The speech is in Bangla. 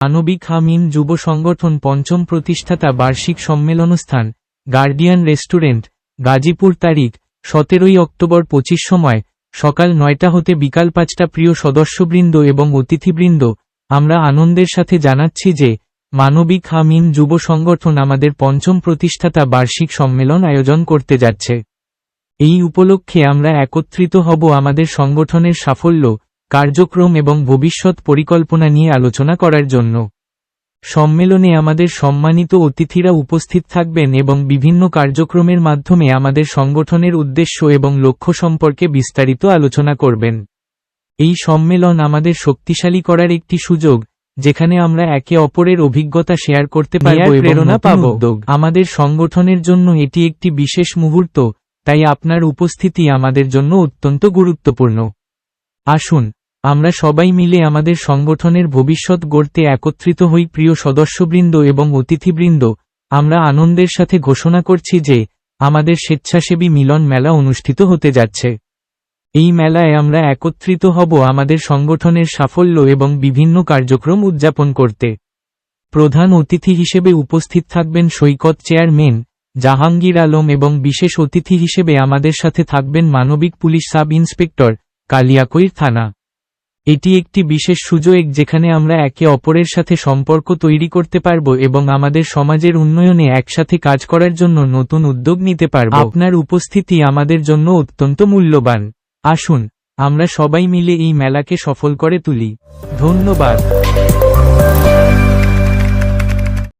মানবিক হামিন যুব সংগঠন পঞ্চম প্রতিষ্ঠাতা বার্ষিক সম্মেলনস্থান, গার্ডিয়ান রেস্টুরেন্ট, গাজীপুর তারিখ, সতেরোই অক্টোবর পঁচিশ সময়, সকাল নয়টা হতে বিকাল পাঁচটা প্রিয় সদস্যবৃন্দ এবং অতিথিবৃন্দ, আমরা আনন্দের সাথে জানাচ্ছি যে, মানবিক হামিন যুব সংগঠন আমাদের পঞ্চম প্রতিষ্ঠাতা বার্ষিক সম্মেলন আয়োজন করতে যাচ্ছে। এই উপলক্ষে আমরা একত্রিত হব আমাদের সংগঠনের সাফল্য কার্যক্রম এবং ভবিষ্যৎ পরিকল্পনা নিয়ে আলোচনা করার জন্য। সম্মেলনে আমাদের সম্মানিত অতিথিরা উপস্থিত থাকবেন এবং বিভিন্ন কার্যক্রমের মাধ্যমে আমাদের সংগঠনের উদ্দেশ্য এবং লক্ষ্য সম্পর্কে বিস্তারিত আলোচনা করবেন। এই সম্মেলন আমাদের শক্তিশালী করার একটি সুযোগ যেখানে আমরা একে অপরের অভিজ্ঞতা শেয়ার করতে পারব প্রেরণা পাব। আমাদের সংগঠনের জন্য এটি একটি বিশেষ মুহূর্ত তাই আপনার উপস্থিতি আমাদের জন্য অত্যন্ত গুরুত্বপূর্ণ। আসুন আমরা সবাই মিলে আমাদের সংগঠনের ভবিষ্যৎ গড়তে একত্রিত হই, প্রিয় সদস্যবৃন্দ এবং অতিথিবৃন্দ। আমরা আনন্দের সাথে ঘোষণা করছি যে, আমাদের স্বেচ্ছাসেবী মিলন মেলা অনুষ্ঠিত হতে যাচ্ছে। এই মেলায় আমরা একত্রিত হব আমাদের সংগঠনের সাফল্য এবং বিভিন্ন কার্যক্রম উদযাপন করতে। প্রধান অতিথি হিসেবে উপস্থিত থাকবেন সৈকত চেয়ারম্যান জাহাঙ্গীর আলম এবং বিশেষ অতিথি হিসেবে আমাদের সাথে থাকবেন মানবিক পুলিশ সাব ইন্সপেক্টর কালিয়াকৈর থানা। এটি একটি বিশেষ সুযোগ যেখানে আমরা একে অপরের সাথে সম্পর্ক তৈরি করতে পারব এবং আমাদের সমাজের উন্নয়নে একসাথে কাজ করার জন্য নতুন উদ্যোগ নিতে পারব। আপনার উপস্থিতি আমাদের জন্য অত্যন্ত মূল্যবান। আসুন, আমরা সবাই মিলে এই মেলাকে সফল করে তুলি। ধন্যবাদ।